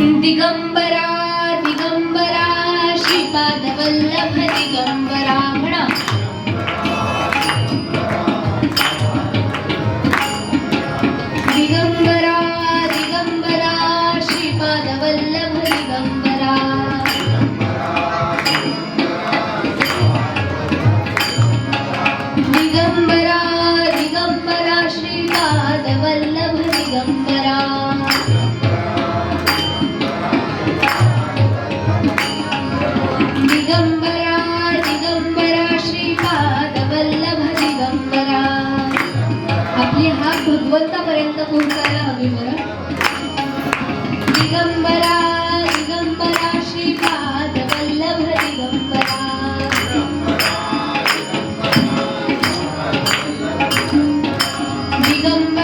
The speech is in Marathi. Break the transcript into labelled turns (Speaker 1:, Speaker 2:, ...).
Speaker 1: दिगंबरा दिगंबरा श्रीपाद वल्लभ दिगंबरा म्हणा. दिगंबरा दिगंबरा श्रीपाद वल्लभ दिगंबरा. दिगंबरा दिगंबरा श्रीपाद वल्लभ दिगंबरा दिगंबरा. भगवंतापर्यंत पोहोचायला हवी बरं. दिगंबरा दिगंबरा श्रीपाद वल्लभ दिगंबरा. दिगंबरा